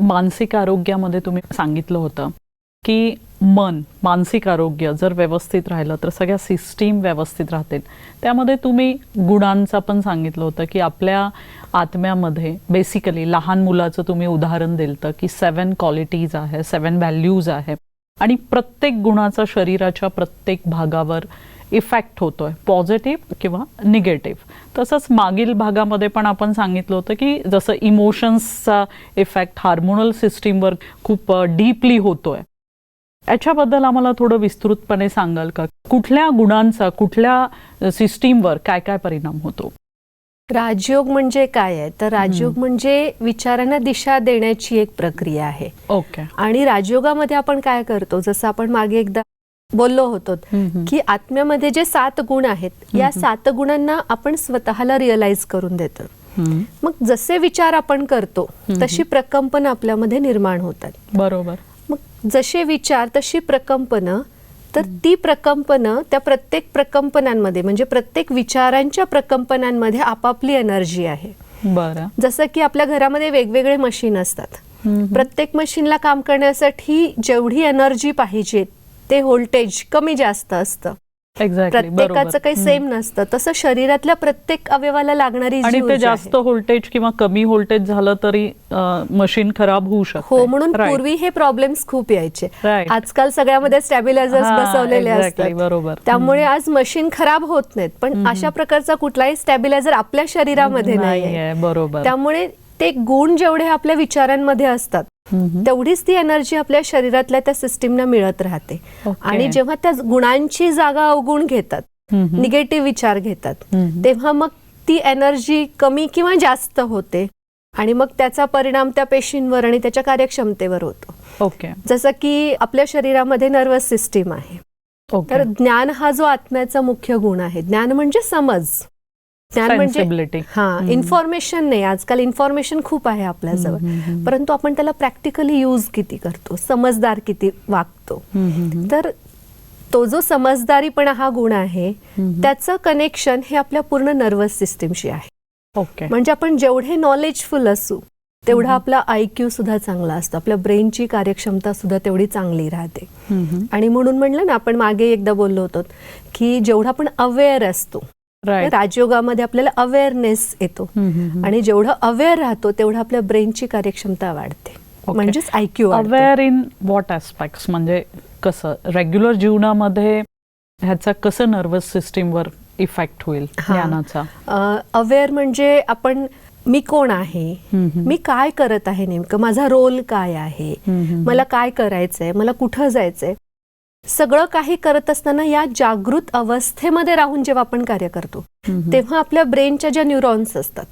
मानसिक आरोग्यामध्ये तुम्ही सांगितलं होतं की मन मानसिक आरोग्य जर व्यवस्थित राहिलं तर सगळ्या सिस्टीम व्यवस्थित राहतील. त्यामध्ये तुम्ही गुणांचा पण सांगितलं होतं की आपल्या आत्म्यामध्ये बेसिकली लहान मुलाचं तुम्ही उदाहरण दिलं की सेवन क्वालिटीज आहे सेवन व्हॅल्यूज आहे. आणि प्रत्येक गुणाचा शरीराच्या प्रत्येक भागावर इफेक्ट होतोय पॉझिटिव्ह किंवा निगेटिव्ह तसंच मागील भागामध्ये पण आपण सांगितलं होतं की जसं इमोशन्सचा इफेक्ट हार्मोनल सिस्टीमवर खूप डीपली होतोय. याच्याबद्दल आम्हाला थोडं विस्तृतपणे सांगाल का? कुठल्या गुणांचा कुठल्या सिस्टीमवर काय काय परिणाम होतो? राजयोग म्हणजे काय आहे? तर राजयोग म्हणजे विचारांना दिशा देण्याची एक प्रक्रिया आहे. ओके. आणि राजयोगामध्ये आपण काय करतो? जसं आपण मागे एकदा बोललो होतो. की आत्म्यामध्ये जे सात गुण आहेत या सात गुणांना आपण स्वतःला रिअलाइज करून देतो. मग जसे विचार आपण करतो तशी प्रकंपन आपल्यामध्ये निर्माण होतात. बरोबर. मग जसे विचार तशी प्रकंपनं तर ती प्रकंपनं त्या प्रत्येक प्रकंपनांमध्ये म्हणजे प्रत्येक विचारांच्या प्रकंपनांमध्ये आपापली एनर्जी आहे. बरं. जसं की आपल्या घरामध्ये वेगवेगळे मशीन असतात. प्रत्येक मशीनला काम करण्यासाठी जेवढी एनर्जी पाहिजे ते व्होल्टेज कमी जास्त असतं. प्रत्येकाचं काही सेम नसतं. तसं शरीरातल्या प्रत्येक अवयवाला लागणारी आणि ते जास्त. व्होल्टेज किंवा कमी व्होल्टेज झालं तरी मशीन खराब होऊ शकते. हो म्हणून. पूर्वी हे प्रॉब्लेम्स खूप यायचे. आजकाल सगळ्यामध्ये स्टॅबिलायझर्स बसवलेले असतात. बरोबर. त्यामुळे आज मशीन खराब होत नाहीत. पण अशा प्रकारचा कुठलाही स्टॅबिलायझर आपल्या शरीरामध्ये नाही बरोबर. त्यामुळे ते गुण जेवढे आपल्या विचारांमध्ये असतात तेवढीच ती एनर्जी आपल्या शरीरातल्या त्या सिस्टीमना मिळत राहते. आणि जेव्हा त्या गुणांची जागा अवगुण घेतात. निगेटिव्ह विचार घेतात. तेव्हा मग ती एनर्जी कमी किंवा जास्त होते आणि मग त्याचा परिणाम त्या पेशींवर आणि त्याच्या कार्यक्षमतेवर होतो. ओके जसं की आपल्या शरीरामध्ये नर्वस सिस्टीम आहे. तर ज्ञान हा जो आत्म्याचा मुख्य गुण आहे. ज्ञान म्हणजे समज. ज्ञान म्हणजे. हा इन्फॉर्मेशन नाही. आजकाल इन्फॉर्मेशन खूप आहे आपल्याजवळ. परंतु आपण त्याला प्रॅक्टिकली यूज किती करतो? समजदार किती वागतो? तर तो जो समजदारीपणा हा गुण आहे त्याचं कनेक्शन हे आपल्या पूर्ण नर्वस सिस्टीमशी आहे. ओके म्हणजे आपण जेवढे नॉलेजफुल असू तेवढा आपला आय क्यू सुद्धा चांगला असतो. आपल्या ब्रेनची कार्यक्षमता सुद्धा तेवढी चांगली राहते. आणि म्हणून म्हणलं ना आपण मागे एकदा बोललो होतो की जेवढा आपण अवेअर असतो राजयोगामध्ये आपल्याला अवेअरनेस येतो. आणि जेवढं अवेअर राहतो तेवढं आपल्या ब्रेनची कार्यक्षमता वाढते. म्हणजेच IQ aware in what aspects म्हणजे कसं? रेग्युलर जीवनामध्ये ह्याचा कसं नर्वस सिस्टीमवर इफेक्ट होईल हा. ज्ञानाचा? अवेअर म्हणजे आपण मी कोण आहे. मी काय करत आहे नेमकं? माझा रोल काय आहे. मला काय करायचंय? मला कुठं जायचंय? सगळं काही करत असताना या जागृत अवस्थेमध्ये राहून जेव्हा आपण कार्य करतो. तेव्हा आपल्या ब्रेनच्या ज्या न्यूरॉन्स असतात.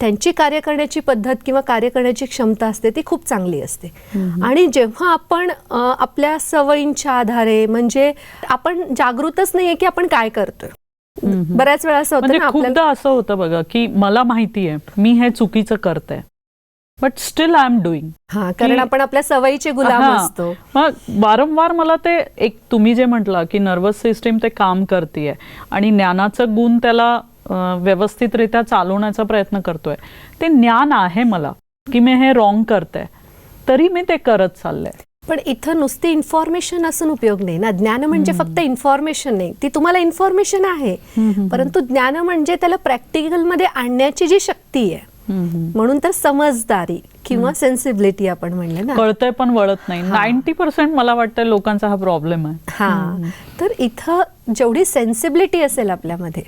त्यांची कार्य करण्याची पद्धत किंवा कार्य करण्याची क्षमता असते ती खूप चांगली असते. आणि जेव्हा आपण आपल्या सवयींच्या आधारे म्हणजे आपण जागृतच नाहीये की आपण काय करतोय. बऱ्याच वेळा असं होतं म्हणजे ना आपल्याला असं होतं बघा की मला माहिती आहे मी हे चुकीचं करते but still I am doing हा कारण आपण आपल्या सवयीचे गुलाम. असतो. मग वारंवार मला ते एक तुम्ही जे म्हटलं की नर्वस सिस्टीम ते काम करते आणि ज्ञानाचं गुण त्याला व्यवस्थितरित्या चालवण्याचा प्रयत्न करतोय. ते ज्ञान आहे मला की मी हे रॉंग करते तरी मी ते करत चाललंय. पण इथं नुसती इन्फॉर्मेशन असून उपयोग नाही ना. ज्ञान म्हणजे फक्त इन्फॉर्मेशन नाही. ती तुम्हाला इन्फॉर्मेशन आहे. परंतु ज्ञान म्हणजे त्याला प्रॅक्टिकलमध्ये आणण्याची जी शक्ती आहे म्हणून तर समजदारी किंवा सेन्सिबिलिटी आपण म्हणलं ना. कळतंय पण वळत नाही. नाईन्टी पर्सेंट मला वाटतं लोकांचा हा प्रॉब्लेम आहे. हा. तर इथं जेवढी सेन्सिबिलिटी असेल आपल्यामध्ये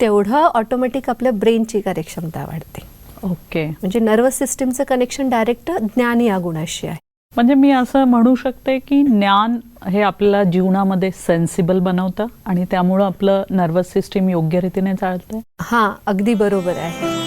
तेवढं ऑटोमॅटिक आपल्या ब्रेनची कार्यक्षमता वाढते. ओके. म्हणजे नर्वस सिस्टीमचं कनेक्शन डायरेक्ट ज्ञान या गुणाशी आहे. म्हणजे मी असं म्हणू शकते की ज्ञान हे आपल्याला जीवनामध्ये सेन्सिबल बनवतं आणि त्यामुळं आपलं नर्वस सिस्टीम योग्य रीतीने चालतंय? हा अगदी बरोबर आहे.